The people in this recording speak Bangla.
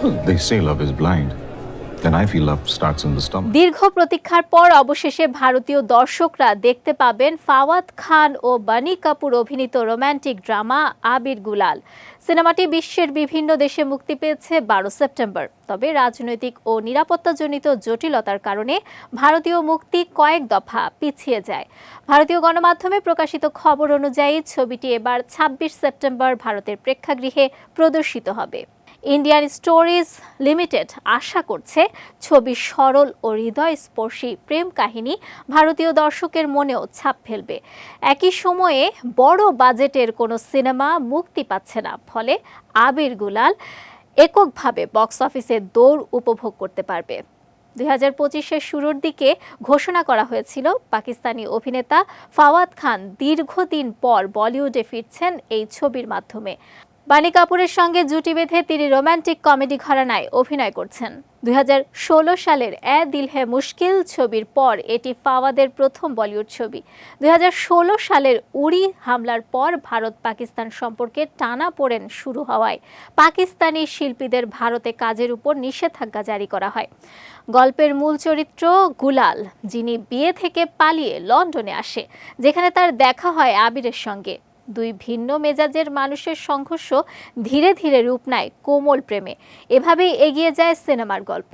They say love is blind. Then I feel love starts in the stomach. দীর্ঘ প্রতীক্ষার পর অবশেষে ভারতীয় দর্শকরা দেখতে পাবেন ফাওয়াদ খান ও বানি কাপুর অভিনীত রোমান্টিক ড্রামা আবির গুলাল সিনেমাটি বিশ্বের বিভিন্ন দেশে মুক্তি পেয়েছে বারো সেপ্টেম্বর তবে রাজনৈতিক ও নিরাপত্তাজনিত জটিলতার কারণে ভারতীয় মুক্তি কয়েক দফা পিছিয়ে যায় ভারতীয় গণমাধ্যমে প্রকাশিত খবর অনুযায়ী ছবিটি এবার ছাব্বিশ সেপ্টেম্বর ভারতের প্রেক্ষাগৃহে প্রদর্শিত হবে ইন্ডিয়ান স্টোরিজ লিমিটেড আশা করছে ছবি সরল ও হৃদয়স্পর্শী প্রেম কাহিনী ভারতীয় দর্শকের মনেও ছাপ ফেলবে। একই সময়ে বড় বাজেটের কোনো সিনেমা মুক্তি পাচ্ছে না, ফলে আবির গুলাল এককভাবে বক্স অফিসে দৌড় উপভোগ করতে পারবে। দুই হাজার পঁচিশের শুরুর দিকে ঘোষণা করা হয়েছিল, পাকিস্তানি অভিনেতা ফাওয়াদ খান দীর্ঘদিন পর বলিউডে ফিরছেন এই ছবির মাধ্যমে। বানি কাপুরের সঙ্গে জুটি বেঁধে তিনি রোমান্টিক কমেডি ঘরানায় অভিনয় করছেন। দুই হাজার ষোলো সালের এ দিল হে মুশকিল ছবির পর এটি ফাওয়াদের প্রথম বলিউড ছবি। দুই হাজার ষোলো সালের উড়ি হামলার পর ভারত পাকিস্তান সম্পর্কে টানা পড়েন শুরু হওয়ায় পাকিস্তানি শিল্পীদের ভারতে কাজের উপর নিষেধাজ্ঞা জারি করা হয়। গল্পের মূল চরিত্র গুলাল, যিনি বিয়ে থেকে পালিয়ে লন্ডনে আসে, যেখানে তার দেখা হয় আবিরের সঙ্গে। দুই ভিন্ন মেজাজের মানুষের সংঘর্ষ ধীরে ধীরে রূপ নেয় কোমল প্রেমে। এভাবেই এগিয়ে যায় সিনেমার গল্প।